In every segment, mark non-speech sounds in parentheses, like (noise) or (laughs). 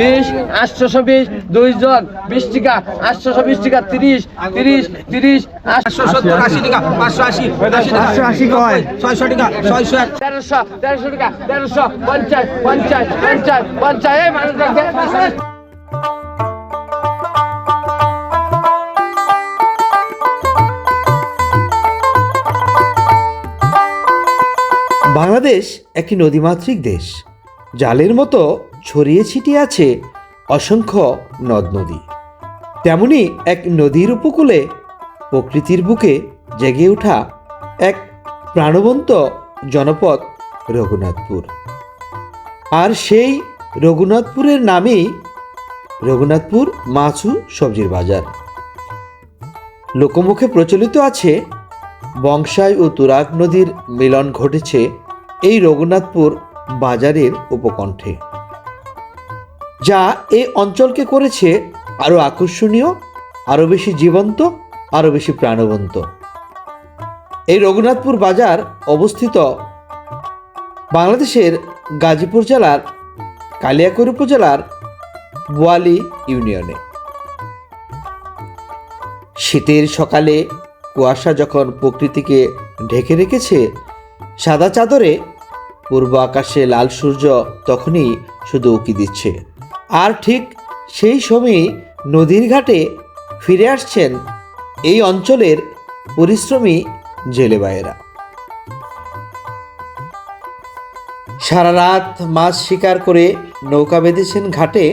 বিশ আটশোশো বিশ দুইজন বিশ টাকা আটশোশো বিশ টাকা তিরিশ তিরিশ তিরিশ আটশো সত্তর আশি। টাকা পাঁচশো আশি পাঁচশো আশি কয়? ছয়শো টাকা ছয়শো তেরোশো তেরোশো টাকা তেরোশো পঞ্চাশ পঞ্চাশ পঞ্চাশ পঞ্চাশ। এই মানুষ বাংলাদেশ একটি নদীমাতৃক দেশ। জালের মতো ছড়িয়ে ছিটিয়ে আছে অসংখ্য নদ নদী। তেমনি এক নদীর উপকূলে প্রকৃতির বুকে জেগে ওঠা এক প্রাণবন্ত জনপদ রঘুনাথপুর। আর সেই রঘুনাথপুরের নামেই রঘুনাথপুর মাছু সবজির বাজার। লোকমুখে প্রচলিত আছে, বংশাই ও তুরাগ নদীর মিলন ঘটেছে এই রঘুনাথপুর বাজারের উপকণ্ঠে। যা এই অঞ্চলকে করেছে আরও আকর্ষণীয় আরও বেশি জীবন্ত আরও বেশি প্রাণবন্ত। এই রঘুনাথপুর বাজার অবস্থিত বাংলাদেশের গাজীপুর জেলার কালিয়াকৈর উপজেলার বোয়ালি ইউনিয়নে। শীতের সকালে কুয়াশা যখন প্রকৃতিকে ঢেকে রেখেছে, সাদা চাদরে পূর্ব আকাশে লাল সূর্য তখনই শুধু উঁকি দিচ্ছে। আর ঠিক সেই সময়ই নদীর ঘাটে ফিরে আসছেন এই অঞ্চলের পরিশ্রমী জেলেবায়েরা। সারা রাত মাছ শিকার করে নৌকা বেঁধেছেন ঘাটে,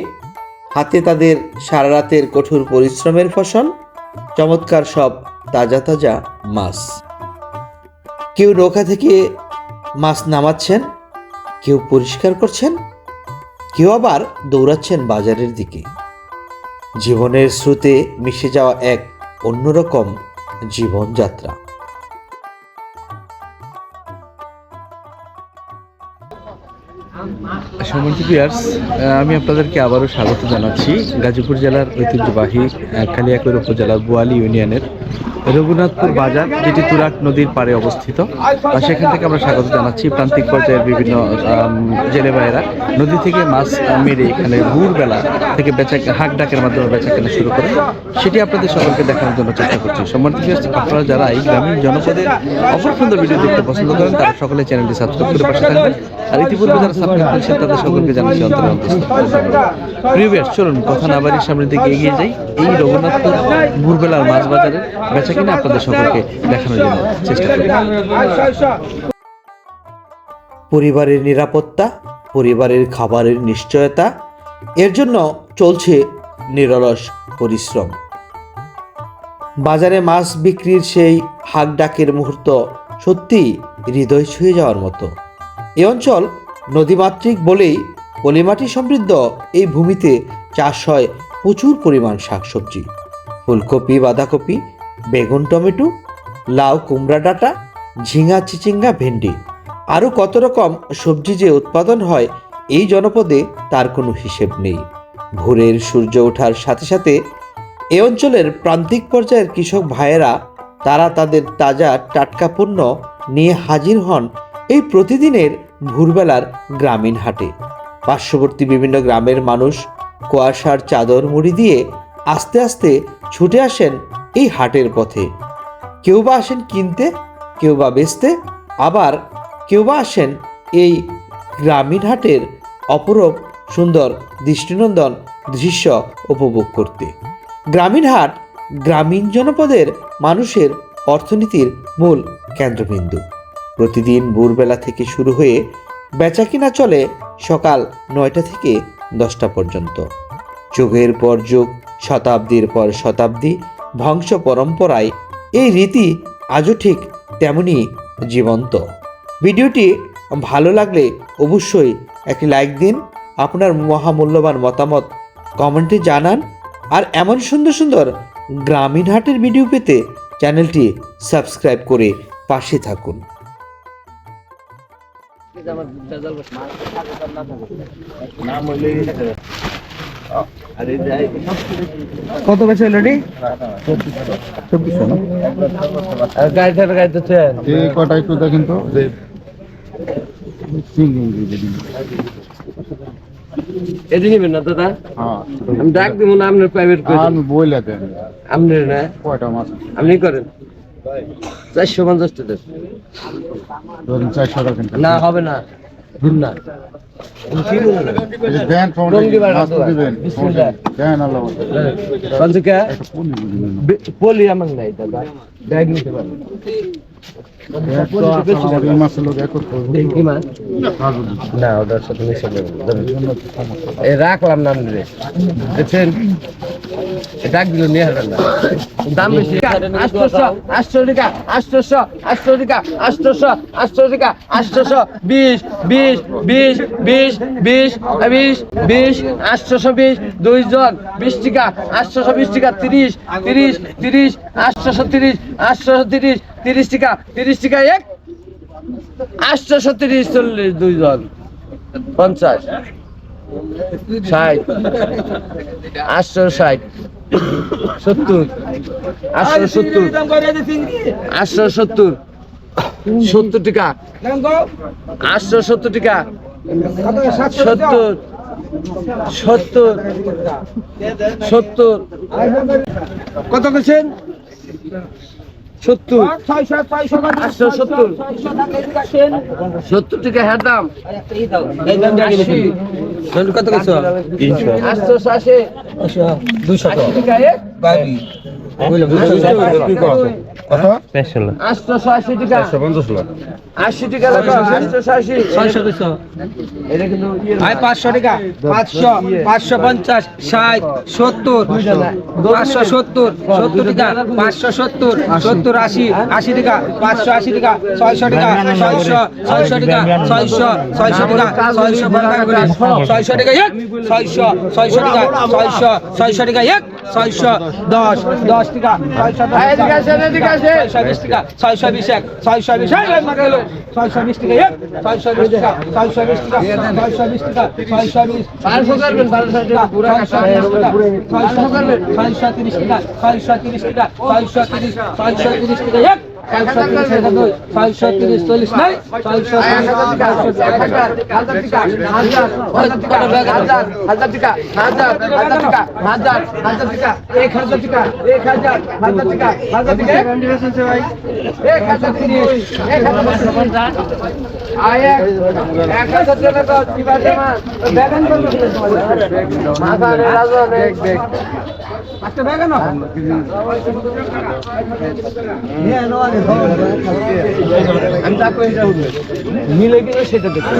হাতে তাদের সারা রাতের কঠোর পরিশ্রমের ফসল, চমৎকার সব তাজা তাজা মাছ। কেউ নৌকা থেকে মাছ নামাচ্ছেন, কেউ পরিষ্কার করছেন কেউ আবার দৌড়াচ্ছেন বাজারের দিকে। জীবনের স্রোতে মিশে যাওয়া এক অন্যরকম জীবনযাত্রা। সম্মানিত পিয়ার্স আমি আপনাদেরকে আবারও স্বাগত জানাচ্ছি। গাজীপুর জেলার ঐতিহ্যবাহী কালিয়াকৈর উপজেলার বোয়ালি ইউনিয়নের রঘুনাথপুর বাজার, যেটি তুরাক নদীর পাড়ে অবস্থিত। সেখান থেকে আমরা স্বাগত জানাচ্ছি প্রান্তিক পর্যায়ের বিভিন্ন জেলে ভাইয়েরা নদী থেকে মাছ মেরে এখানে ভোরবেলা থেকে বেচা, হাঁক ডাকের মাধ্যমে বেচা কেনা শুরু করে। সেটি আপনাদের সকলকে দেখানোর জন্য চেষ্টা করছি। সম্মানিত আপনারা যারা এই গ্রামীণ জনপদের অপর সুন্দর ভিডিও দেখতে পছন্দ করেন, তারা সকলে চ্যানেলটি সাবস্ক্রাইব করে পাশে থাকবেন। আর ইতিপূর্বে যারা সাবস্ক্রাইব করেছেন, তাদের সকলকে জানাচ্ছি অন্তর প্রিয় চলুন, কথা না বাড়ির সামনের দিকে এগিয়ে যাই। এই রঘুনাথপুর ভোরবেলার মাছ বাজারের বেচা কিনা আপনাদের সকলকে দেখানোর জন্য চেষ্টা করি। পরিবারের নিরাপত্তা পরিবারের খাবারের নিশ্চয়তা এর জন্য চলছে নিরলস পরিশ্রম। বাজারে মাছ বিক্রির সেই হাক ডাকের মুহূর্ত সত্যি হৃদয় ছুঁয়ে যাওয়ার মতো। এ অঞ্চল নদীমাতৃক বলেই পলিমাটি সমৃদ্ধ এই ভূমিতে চাষ হয় প্রচুর পরিমাণ শাকসবজি। ফুলকপি বাঁধাকপি বেগুন টমেটো, লাউ কুমড়া ডাঁটা, ঝিঙা চিচিঙ্গা ভেন্ডি। আরও কত রকম সবজি যে উৎপাদন হয়, এই জনপদে তার কোনো হিসেব নেই। ভোরের সূর্য ওঠার সাথে সাথে এ অঞ্চলের প্রান্তিক পর্যায়ের কৃষক ভাইয়েরা, তারা তাদের তাজা টাটকা পণ্য নিয়ে হাজির হন এই প্রতিদিনের ভোরবেলার গ্রামীণ হাটে। পার্শ্ববর্তী বিভিন্ন গ্রামের মানুষ কুয়াশার চাদর মুড়ি দিয়ে আস্তে আস্তে ছুটে আসেন এই হাটের পথে। কেউ বা আসেন কিনতে কেউ বা বেচতে, আবার কেউ বা আসেন এই গ্রামীণ হাটের অপরূপ সুন্দর দৃষ্টিনন্দন দৃশ্য উপভোগ করতে। গ্রামীণ হাট গ্রামীণ জনপদের মানুষের অর্থনীতির মূল কেন্দ্রবিন্দু। প্রতিদিন ভোরবেলা থেকে শুরু হয়ে বেচাকিনা চলে সকাল নয়টা থেকে দশটা পর্যন্ত। যুগের পর যুগ, শতাব্দীর পর শতাব্দী বংশ পরম্পরায় এই রীতি আজও ঠিক তেমনি জীবন্ত। ভিডিওটি ভালো লাগলে অবশ্যই একটি লাইক দিন আপনার মহামূল্যবান মতামত কমেন্টে জানান আর এমন সুন্দর সুন্দর গ্রামীণ হাটের ভিডিও পেতে চ্যানেলটি সাবস্ক্রাইব করে পাশে থাকুন। কত বেচা রেডি চব্বিশশো না গাড়ি থেকে গাড়িতে এই কটা একটু দেখেন তো যে এটি নেবেন না দাদা? আমি ডাক দিব না আপনার প্রাইভেট করে আমি বইলে দেন। আপনি না? কয়টা মাছ? আপনি করেন। চারশো পঞ্চাশ টাকা চারশো না হবে না। দিন না। পুলি আমার নাই দাদা ব্যাগ নিতে পারেন না বেশি বিশ আটশোশো বিশ দুইজন বিশ বিশ টাকা তিরিশ তিরিশ তিরিশ আটশোশো তিরিশ আটশোশো তিরিশ তিরিশ টাকা তিরিশ টাকা এক, আটশোশো তিরিশ চল্লিশ দুইজন, পঞ্চাশ, ষাট, আটশো ষাট, সত্তর, আটশো সত্তর আটশো সত্তর সত্তর টাকা, আটশো সত্তর টাকা, সত্তর সত্তর সত্তর। কত করছেন সত্তর। সত্তর। টাকা হ্যাঁ দাম। কত কিছু আটশো আশি। দুশো টাকা এক আটশো আশি টাকা। আশি টাকা লাগবে আটশো আশি। এটা কিন্তু ইয়ে না। আয় পাঁচশো টাকা। পাঁচশো পাঁচশো পঞ্চাশ ষাট সত্তর পাঁচশো সত্তর সত্তর টাকা পাঁচশো সত্তর সত্তর আশি আশি টাকা পাঁচশো আশি টাকা ছয়শো টাকা ছয়শো ছয়শো টাকা ছয়শো ছয়শো টাকা ছয়শো বাংলা করে টাকা এক ছয়শো ছয়শো টাকা ছয়শো ছয়শো টাকা এক। ছয়শো দশ দশ টাকা ছয়শো। ছয়শো বিশ টাকা ছয়শো বিশ এক ছয়শো বিশ ছয়শো বিশ টাকা ছয়শো বিশ টাকা ছয়শো বিশ টাকা ছয়শো বিশ টাকা ছয়শো বিশ ছয়শো তিরিশ টাকা ছয়শো তিরিশ টাকা ছয়শো তিরিশ ছয়শো তিরিশ টাকা এক। ছয়শো তিরিশ চল্লিশ নাই ছয়শো এক হাজার টাকা, টাকা তো করে? আমি এটা উঠবে মিলে কিনা সেটা দেখো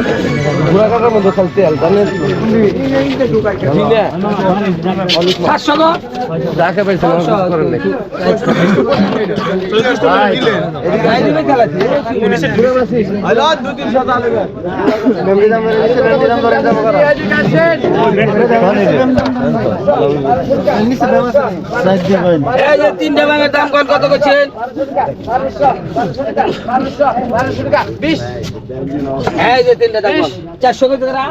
ঘোড়া কাটার মধ্যে খালি তেল জানেন? সাতশো তিনটে ভাঙের দাম কত করছেন এই যে তিনটা চারশো টাকা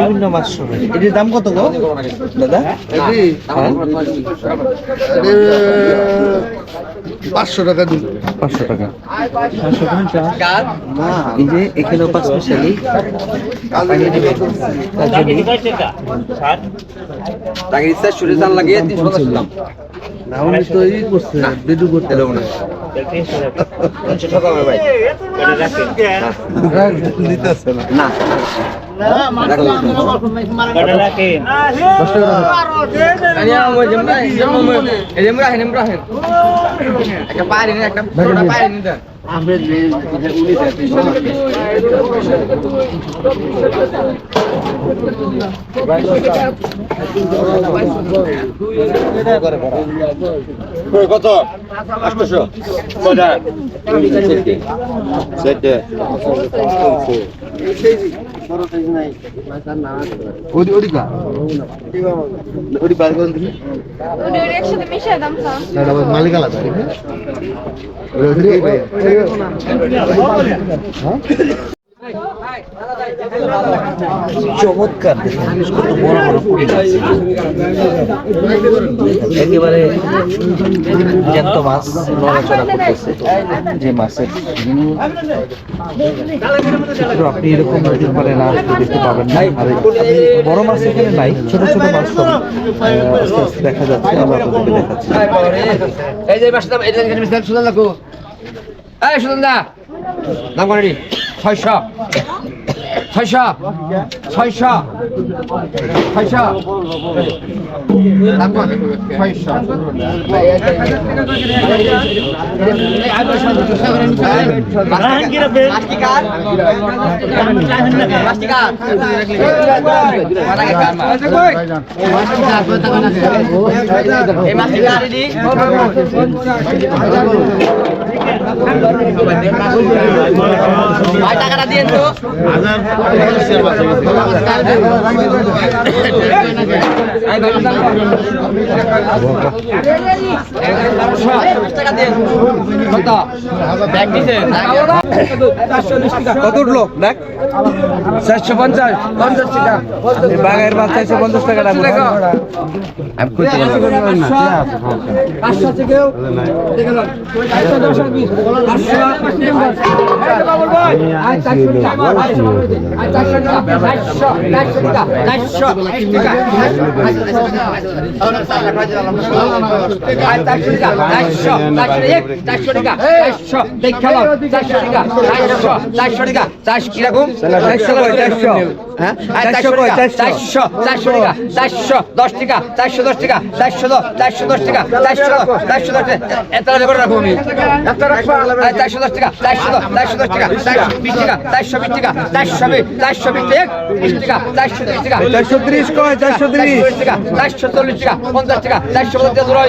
বিভিন্ন মাছ এটির দাম কত গো দাদা পাঁচশো টাকা দিন পাঁচশো টাকা? এই যে এখানেও পাঁচ স্পেশালি তাকে ইচ্ছা সুরে চাল লাগিয়ে তিনশো পঞ্চাশ দিলাম। না উনি তো ই করছে বেডু করতে দেবো না। ভাই। দিতেছে। একটা পায়ে একটা এনে দেন। কত? আটশো। মালিক আলাদা চমৎকার বড় একেবারে জ্যান্ত মাছ, নড়াচড়া করতেছে। যে মাছের আপনি এরকম নদীর না দেখতে পাবেন না। বড় মাছ এখানে নাই, ছোট ছোট মাছ দেখা যাচ্ছে, আমরা দেখাচ্ছি। এখানে মিস্টার সুদান লাগো এই সুদান দা দাম করে নি ছয়শো ছয়শো ছয়শো ছয়শো টাকাটা দিয়ে তো কত উঠল? দেখ। চারশো পঞ্চাশ। পঞ্চাশ টাকা বাঘের মাছ চারশো পঞ্চাশ টাকা পাঁচশো। চারশো দশ টাকা। চারশো টাকা। চারশো, চারশো টাকা। চারশো, টাকা। আর চারশো টাকা। চারশো, চারশো এক, চারশো টাকা। চারশো, দেখে নাও। চারশো টাকা। চারশো, চারশো টাকা। চারশো কীরকম? চারশো কয়, চারশো। হ্যাঁ? আর চারশো টাকা। চারশো, চারশো টাকা। চারশো, দশ টাকা। চারশো দশ টাকা। চারশো দশ, চারশো দশ টাকা। চারশো দশ, চারশো দশ টাকা। এত রাখব আমি। চারশো দশ টাকা। চারশো দশ, চারশো দশ টাকা। বিশ টাকা। চারশো বিশ টাকা। চারশো বিশ, চারশো বিশ এক, বিশ টাকা। চারশো ত্রিশ টাকা। চারশো ত্রিশ কয়, চারশো ত্রিশ টাকা। চারশো চল্লিশ টাকা। পঞ্চাশ টাকা। চারশো পঞ্চাশ ধরা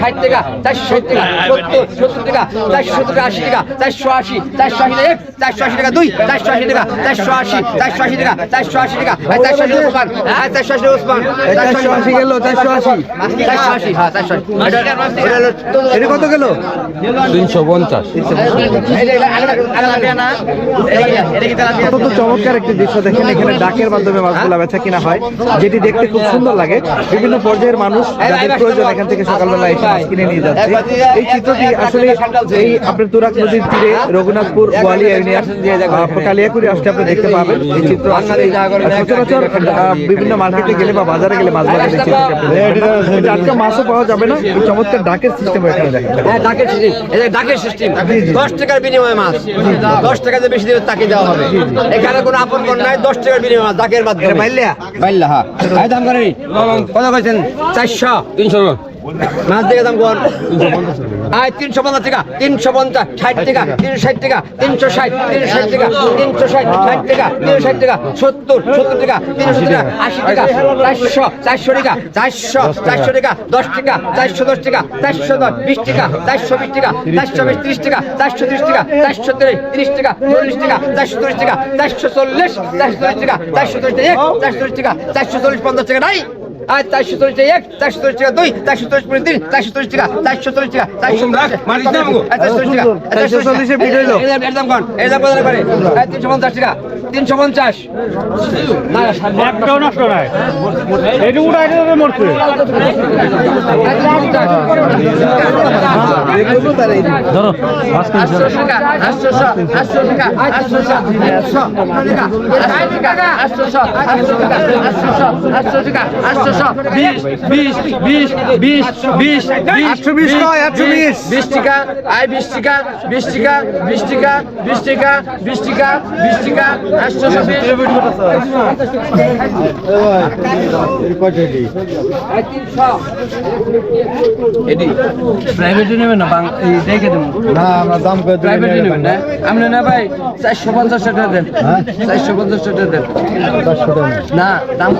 ষাট টাকা। চারশো ষাট টাকা। সত্তর, সত্তর টাকা। চারশো সত্তর আশি টাকা। চারশো আশি। চারশো আশি এক। চারশো আশি টাকা দুই। চারশো আশি টাকা। চারশো আশি। চারশো আশি টাকা। চারশো আশি টাকা। আর চারশো আশি ওসমান। আর চারশো আশি টাকা ওসমান। চারশো আশি গেল। চারশো আশি। চারশো আশি। হ্যাঁ, চারশো আশি। এটা কত গেল তিনশো পঞ্চাশ অত্যন্ত চমৎকার একটি দৃশ্য দেখেন এখানে ডাকের মাধ্যমে মাছগুলো বেচা কিনা হয় যেটি দেখতে খুব সুন্দর লাগে। বিভিন্ন পর্যায়ের মানুষ যাদের প্রয়োজন এখান থেকে সকালবেলা এসে মাছ কিনে নিয়ে যাচ্ছে। এই চিত্রটি আসলে এই আপনার তুরাক নদীর তীরে রঘুনাথপুর গোয়ালিয়া ইউনিয়ন আহ, কালিয়াকুড়ি আসলে আপনি দেখতে পাবেন। এই চিত্র আসলে সচরাচর বিভিন্ন মার্কেটে গেলে বা বাজারে গেলে মাছ বাজারে। কিন্তু মাছও পাওয়া যাবে না চমৎকার ডাকের সিস্টেম এখানে দেখেন। হ্যাঁ ডাকের সিস্টেম ডাকের সিস্টেম দশ টাকার বিনিময়ে মাছ। দশ টাকা যে বেশি দেবে তাকে দেওয়া হবে। এখানে কোনো আপন কর নাই দশ টাকার বিনিময় দাকের মাধ্যমে। বাইল্লা? বাইল্লা হ্যাঁ। এই দাম করেনি? কত কইছেন? চারশো। তিনশো। মাছ তিনশো পঞ্চাশ টাকা তিনশো পঞ্চাশ ষাট টাকা তিনশো ষাট টাকা তিনশো ষাট তিনশো ষাট টাকা তিনশো ষাট ষাট টাকা তিনশো ষাট টাকা সত্তর সত্তর টাকা তিনশো টাকা আশি টাকা চারশো চারশো টাকা চারশো চারশো টাকা দশ টাকা চারশো দশ টাকা চারশো দশ বিশ টাকা চারশো বিশ টাকা চারশো ত্রিশ টাকা চারশো ত্রিশ টাকা চারশো তিরিশ টাকা চল্লিশ টাকা চারশো চল্লিশ টাকা চারশো চল্লিশ চারশো চল্লিশ টাকা চারশো চল্লিশ টাকা চারশো টাকা চারশো চল্লিশ পঞ্চাশ টাকা নাই আর চারশো চল্লিশ টাকা এক চারশো চল্লিশ টাকা দুই চারশো চল্লিশ পনেরো তিন চারশো চল্লিশ টাকা চারশো চল্লিশ টাকা চারশো চারশো চল্লিশ টাকা তিনশো পঞ্চাশ টাকা তিনশো পঞ্চাশ ধরো আটশো টাকা আটশো আটশো টাকা আটশো আটশো টাকা আটশো আটশো টাকা আটশো আটশো টাকা আটশো বিশ আটশো টাকা আয় বিশ টাকা বিশ টাকা বিশ টাকা বিশ টাকা বিশ টাকা বিশ টাকা আটশো প্রাইভেটে নেবেন না না ভাই চারশো পঞ্চাশ টাকা দেন চারশো পঞ্চাশ টাকা দেন না। দাম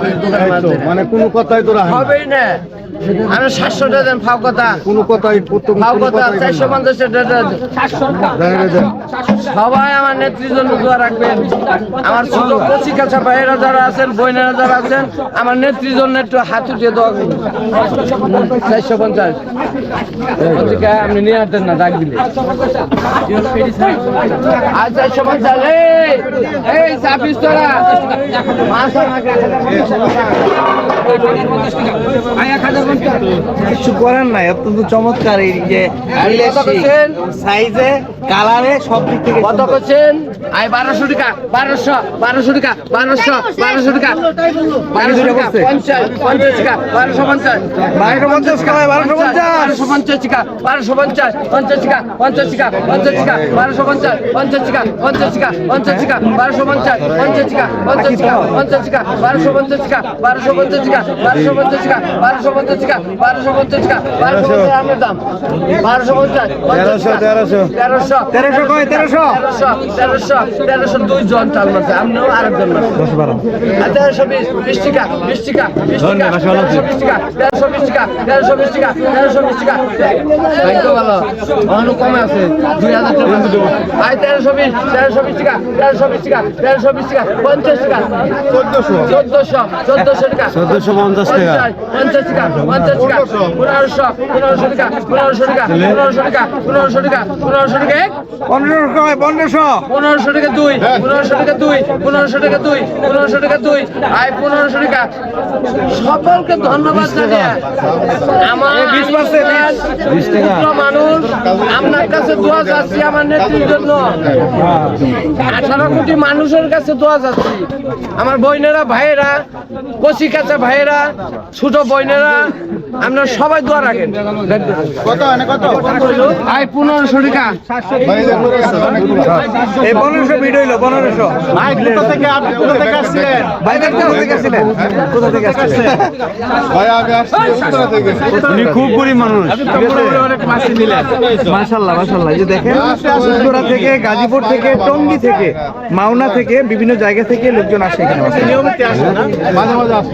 মানে কোনো কথাই তোরা হবেই না। আমি সাতশো টাকা দেন ফাও কথা। কোনো কথাই ফাও কথা চারশো পঞ্চাশ টাকা সবাই আমার নেত্রীর জন্য দোয়া রাখবেন। আমার ছোট কচি কাছা ভাইয়েরা যারা আছেন বোনেরা যারা আছেন আমার নেত্রীর জন্য একটু হাত উঠিয়ে দোয়া করুন। চারশো পঞ্চাশ। আপনি নিয়ে আসতেন না ডাক দিলে। আর চারশো পঞ্চাশ এই এই চাপিস তোরা। মাছ কিছু করার নাই অত্যন্ত চমৎকার এই যে করছেন সাইজে কালারে সব দিক থেকে কত করছেন আয় বারোশো টাকা বারোশো বারোশো টাকা বারোশো বারোশো টাকা বারোশো টাকা পঞ্চাশ পঞ্চাশ টাকা বারোশো পঞ্চাশ বারোশো পঞ্চাশ পঞ্চাশ বারোশো পঞ্চাশ টাকা বারোশো পঞ্চাশ পঞ্চাশ টাকা পঞ্চাশ টাকা পঞ্চাশ টাকা বারোশো পঞ্চাশ পঞ্চাশ টাকা পঞ্চাশ টাকা পঞ্চাশ টাকা বারোশো পঞ্চাশ পঞ্চাশ টাকা পঞ্চাশ টাকা পঞ্চাশ টাকা বারোশো পঞ্চাশ টাকা বারোশো পঞ্চাশ টাকা বারোশো পঞ্চাশ টাকা বারোশো পঞ্চাশ টাকা বারোশো পঞ্চাশ টাকা বারোশো পঞ্চাশ আমের দাম। বারোশো পঞ্চাশ তেরোশো তেরোশো। তেরোশো তেরোশো কয় তেরোশো? তেরোশো তেরোশো দুই জন চাল মারছে আপনিও আরেকজন মারছে আর তেরোশো বিশ বিশ টাকা বিশ টাকা বিশ টাকা তেরোশো বিশ টাকা তেরোশো বিশ টাকা তেরোশো বিশ টাকা তেরোশো বিশ টাকা। ভাগ্য ভালো। অন্য কমে আছে দুই হাজার টাকা। আয় তেরোশো বিশ তেরোশো বিশ টাকা তেরোশো বিশ টাকা তেরোশো বিশ টাকা পঞ্চাশ টাকা। চোদ্দশো। চোদ্দশো চোদ্দশো টাকা। চোদ্দশো। পঞ্চাশ টাকা। পঞ্চাশ টাকা পঞ্চাশ টাকা পনেরোশো পনেরোশো টাকা পনেরোশো টাকা পনেরোশো টাকা পনেরোশো টাকা পনেরোশো টাকা পনেরোশো পনেরোশো। পনেরোশো টাকা দুই পনেরোশো টাকা দুই পনেরোশো টাকা দুই পনেরোশো টাকা দুই আয় পনেরোশো টাকা। সকলকে ধন্যবাদ জানিয়ে আমার মানুষ আপনার কাছে দোয়া যাচ্ছি আমার নেত্রীর জন্য। আঠারো কোটি মানুষের কাছে দোয়া যাচ্ছি আমার বোনেরা ভাইয়েরা কচি কাঁচা ভাইয়েরা ছোট বোনেরা আপনারা সবাই দোয়া রাখেন। কত কত? আয় পনেরোশো টাকা। এই পনেরোশো ভিডিও হইল পনেরোশো। ভাই কোথা থেকে আপনি কোথা থেকে আসছিলেন? ভাই কোথা থেকে আসছিলেন? কোথা থেকে আসছিলেন? ভাই আমি আসছি উত্তরা থেকে। উনি খুব গরিব মানুষ। মাশাল্লাহ মাশাল্লাহ। এই যে দেখেন উত্তরা থেকে গাজীপুর থেকে টঙ্গী থেকে মাওনা থেকে বিভিন্ন জায়গা থেকে লোকজন আসে এখানে। নিয়মিত আসে না? মাঝে মাঝে আসছি।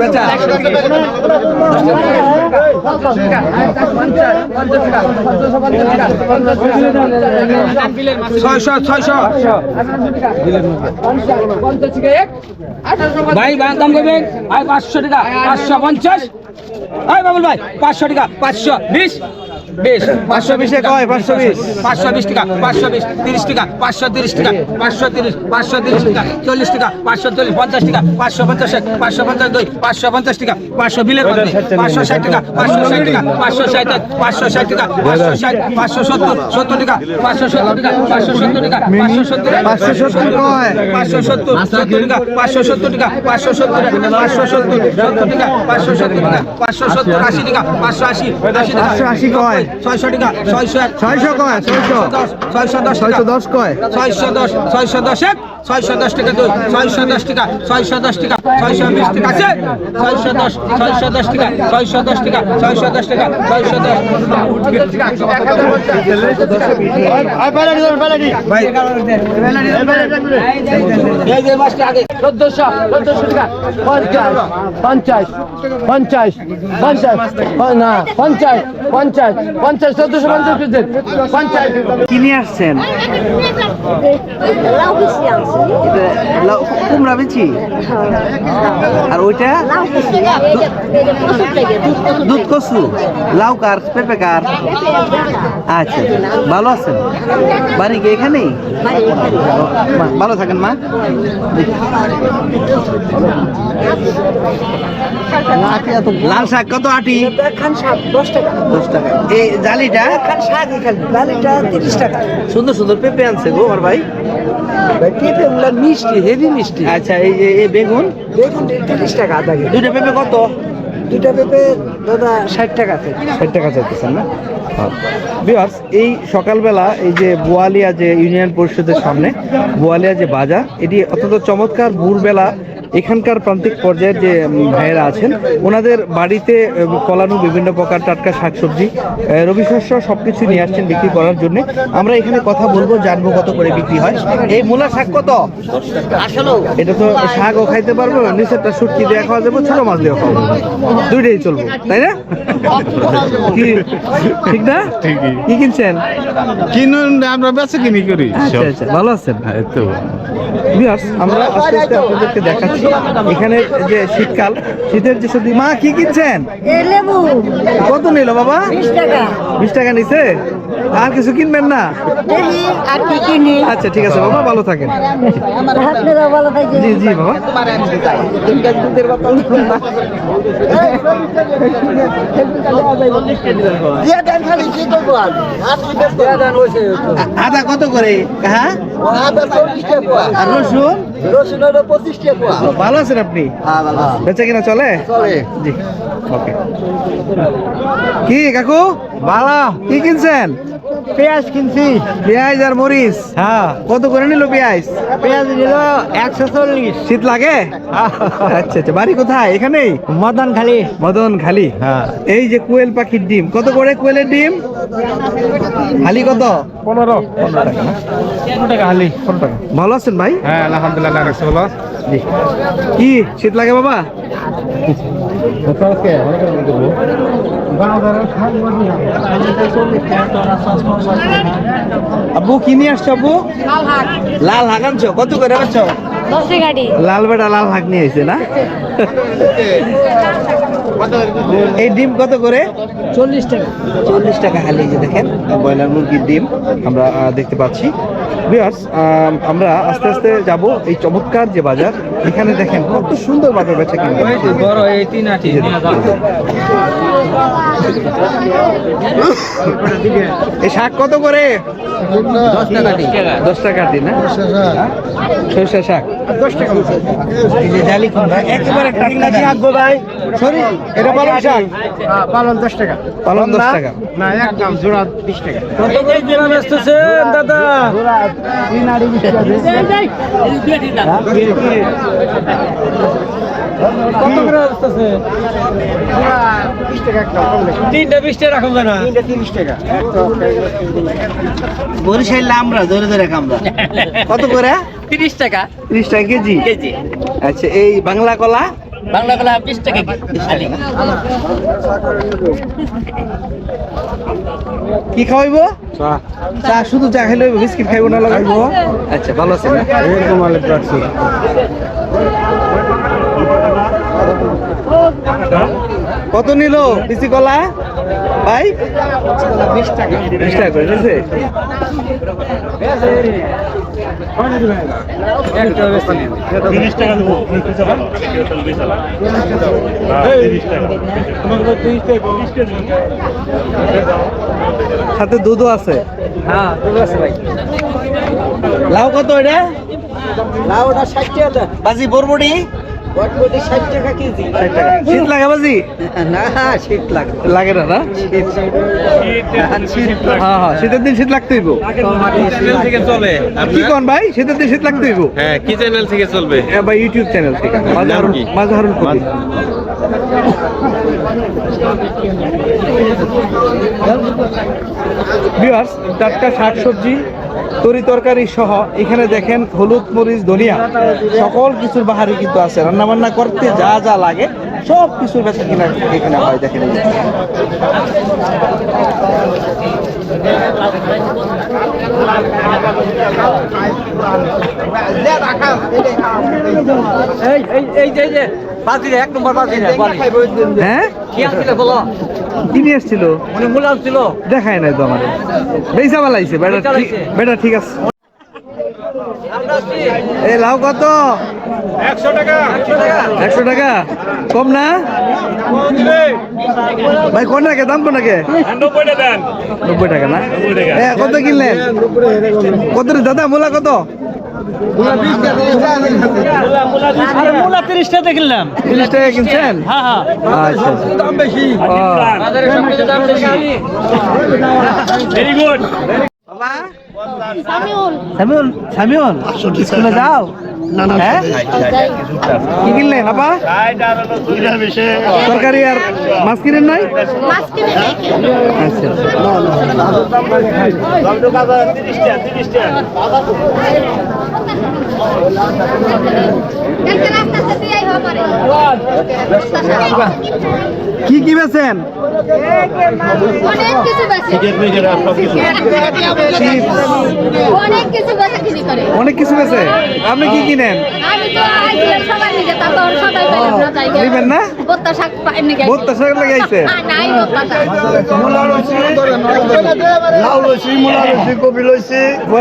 বেচা ছয়শো ভাই ভাই দাম করবেন ভাই পাঁচশো টাকা। পাঁচশো পঞ্চাশ। ভাই পাঁচশো টাকা পাঁচশো বিশ। বিশ পাঁচশো বিশে কয় পাঁচশো বিশ পাঁচশো বিশ টাকা পাঁচশো বিশ তিরিশ টাকা পাঁচশো তিরিশ টাকা পাঁচশো তিরিশ পাঁচশো তিরিশ টাকা চল্লিশ টাকা পাঁচশো চল্লিশ পঞ্চাশ টাকা পাঁচশো পঞ্চাশ এক পাঁচশো পঞ্চাশ দুই পাঁচশো পঞ্চাশ টাকা পাঁচশো বিলের পাঁচশো ষাট টাকা পাঁচশো ষাট টাকা পাঁচশো ষাট পাঁচশো ষাট টাকা পাঁচশো ষাট পাঁচশো সত্তর সত্তর টাকা পাঁচশো সত্তর টাকা পাঁচশো সত্তর টাকা পাঁচশো সত্তর পাঁচশো সত্তর কয় পাঁচশো সত্তর সত্তর টাকা পাঁচশো সত্তর টাকা পাঁচশো সত্তর পাঁচশো সত্তর সত্তর টাকা পাঁচশো সত্তর টাকা পাঁচশো সত্তর আশি টাকা পাঁচশো আশি আশি টাকা আশি কয় ছয়শো টাকা ছয়শো এক ছয়শো কয় ছয়শো? দশ ছয়শো দশ ছয়শো দশ কয়? ছয়শো দশ ছয়শো দশ এক ছয়শো দশ টাকা দুই ছয়শো দশ টাকা ছয়শো দশ টাকা ছয়শো বিশ টাকা আছে? ছয়শো দশ ছয়শো দশ টাকা ছয়শো দশ টাকা ছয়শো দশ টাকা ছয়শো দশ চোদ্দশো চোদ্দশো টাকা পঞ্চাশ পঞ্চাশ পঞ্চাশ পঞ্চাশ না পঞ্চাশ পঞ্চাশ পঞ্চাশ চোদ্দশো পঞ্চাশ পঞ্চাশ। কিনে আসছেন. এটা কুমড়া বেচি? আর ওইটা দুধ কচু। লাউ কার পেঁপে কার? আচ্ছা ভালো আছেন? বাড়ি কি এখানেই? ভালো থাকেন মা। লাল শাক কত আটি? দশ টাকা। এই জালিটা? তিরিশ টাকা। সুন্দর সুন্দর পেঁপে আনছে গো আমার ভাই পেঁপে গুলা মিষ্টি হেভি মিষ্টি। আচ্ছা এই যে এই বেগুন? বেগুন তিরিশ টাকা আধা কেজি। দুইটা পেঁপে কত? দুইটা পেঁপে দাদা ষাট টাকা আছে ষাট টাকা চাইতেছেন না? বিয়ার্স এই সকালবেলা এই যে বোয়ালিয়া যে ইউনিয়ন পরিষদের সামনে বোয়ালিয়া যে বাজার এটি অত্যন্ত চমৎকার ভোরবেলা এখানকার প্রান্তিক পর্যায়ের যে ভাইয়েরা আছেন ওনাদের বাড়িতে ফলানো বিভিন্ন প্রকার টাটকা শাকসবজি রবি শস্য সবকিছু নিয়ে আসছেন বিক্রি করার জন্য। আমরা এখানে কথা বলব জানব কত করে বিক্রি হয়। এই মূলা শাক কত? এটা তো শাকও খাইতে পারব নিচেরটা শুটকি দিয়ে খাওয়া যাবে ছোট মাছ দিয়ে খাওয়া যাবে। দুইটাই চলবো তাই না? কি ঠিক না? কি কিনছেন? কিনুন আমরা বেচে কিনি করি। আচ্ছা আচ্ছা ভালো আছেন। আমরা আস্তে আস্তে আপনাদেরকে দেখাচ্ছি। এখানে যে শীতকাল শীতের যে সবজি মা কি কিনছেন? লেবু। কত নিল বাবা? বিশ টাকা। বিশ টাকা নিছে? আর কিছু কিনবেন না? আচ্ছা ঠিক আছে বাবা ভালো থাকেন। জি জি বাবা। আদা কত করে? হ্যাঁ? আর রসুন? ভালো আছেন আপনি? বেঁচে কিনা চলে? জি ওকে। কি কাকু? ভালো কি কিনছেন? পেঁয়াজ কিনছি। পেঁয়াজ আর মরিচ? হ্যাঁ। কত করে নিল পেঁয়াজ? পেঁয়াজ নিল একশো চল্লিশ। শীত লাগে? আচ্ছা আচ্ছা। বাড়ি কোথায়? এখানেই? মদন খালি মদন খালি হ্যাঁ। এই যে কোয়েল পাখির ডিম কত করে কোয়েলের ডিম? খালি কত? পনেরো। পনেরো টাকা। হালি। পনেরো টাকা। ভালো আছেন ভাই? হ্যাঁ আলহামদুলিল্লাহ রাখছি জি। কি? শীত লাগে বাবা? (laughs) আব্বু কি নিয়ে আসছো আব্বু? লাল হাক আনছো? কত করে আনছো? লাল বেটা লাল হাক নিয়ে আইছে না? এই ডিম কত করে? চল্লিশ টাকা। চল্লিশ টাকা হালি যে দেখেন ব্রয়লার মুরগির ডিম আমরা দেখতে পাচ্ছি। ভিউয়ার্স আমরা আস্তে আস্তে যাব এই চমৎকার যে বাজার। এখানে দেখেন কত সুন্দর বাজার বেচা কিনতে বড় এই তিন আটি এই শাক কত করে দশ টাকা দশ টাকা দিন সরষে শাক দশ টাকা একেবারে টাটকা শাক গো ভাই সরি এটা পালং শাক পালন দশ টাকা পালং দশ টাকা না একদম জোড়া বিশ টাকা কত করে জোড়া বেচতেছেন দাদা কত করে বেচতেছেন বিশ টাকা তিনটা বিশ টাকা রাখুন না তিরিশ টাকা বরিশাল আমরা ধরে কত করে? তিরিশ টাকা। ত্রিশ টাকা কেজি? কেজি। আচ্ছা এই বাংলা কলা? বাংলা কলা বিশ টাকা কি খাওয়াইবো? চা। শুধু চা খাইলে হইবো, বিস্কিট খাইবো না লাগাইবো আচ্ছা ভালো আছে কত নিল বিসি কলা? ভাই? বিশ টাকা বিশ টাকা করে নিছে সাথে দুধও আছে? হ্যাঁ দুধ আছে ভাই। লাউ কত এটা? লাউ ওটা ষাট টাকা। বাজি বরবটি? বটবটি ষাট টাকা কেজি। ষাট টাকা। শীত লাগে বাজি? না শীত লাগে লাগে না না? হ্যাঁ হ্যাঁ শীতের দিন শীত লাগতে হইব। থেকে চলে। কি কোন ভাই? শীতের দিন শীত লাগতে হইব? হ্যাঁ কি চ্যানেল থেকে চলবে? বা ইউটিউব চ্যানেল থেকে। ভিউয়ার্স টাটকা শাকসবজি তরি তরকারি সহ এখানে দেখেন হলুদ মরিচ, ধনিয়া, সকল কিছুর বাহারি কিন্তু আছে। রান্নাবান্না করতে যা যা লাগে সব কিছুর বেচা কিনা এখানে হয় দেখেন এই যে। এই এই এই যে এই এক নম্বর হ্যাঁ? কি বলো? কি নিয়ে এসছিল? মূল আনছিল? দেখায় নাই তো আমার। বালাইছে? বেটা ঠিক আছে। এই লাউ কত? একশো টাকা। একশো টাকা? কম না? ভাই কোন টাকা দাম কোন টাকা নব্বই টাকা না? এ, কত কিনলেন? কত দাদা মোলা কত? মূলা তিরিশটা দেখলাম তিরিশ টাকা কিনছেন? হ্যাঁ হ্যাঁ। আচ্ছা আচ্ছা। দাম বেশি। ও, বাজারে সব কিছু দাম বেশি। Very good Samiul. সামিউল। স্কুলে যাও। হ্যাঁ? কি তরকারি আর মাছ কিনেন নাই? আচ্ছা। কি কি বেছেন অনেক কিছু বেছে আপনি কি কিনেন? নিবেন না? শাক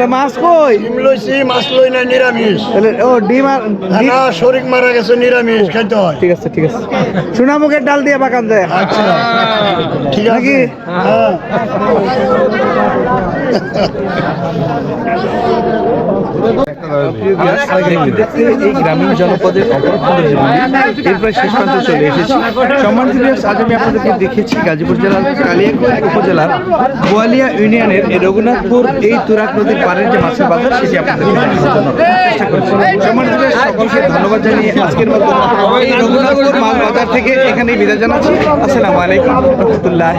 মাছ কই? ডিম লইছি মাছ লই না নিরামিষ। ও ডিম আর ডিম- শরিক মারা গেছে নিরামিষ খাইতে হয়। ঠিক আছে ঠিক আছে। সোনামুখের ডাল দিয়ে বাগান যায় আচ্ছা। ঠিক আছে। হ্যাঁ। (laughs) গাজীপুর জেলার উপজেলার বোয়ালিয়া ইউনিয়নের রঘুনাথপুর এই তুরাক নদীর পাড়ের যে মাছের বাজার, সেটি আপনাদের চেষ্টা করেছি। সকলকে ধন্যবাদ জানিয়ে আজকের মতো রঘুনাথপুর মাছ বাজার থেকে এখানেই বিদায় জানাচ্ছি। আসসালামু আলাইকুম রহমতুল্লাহ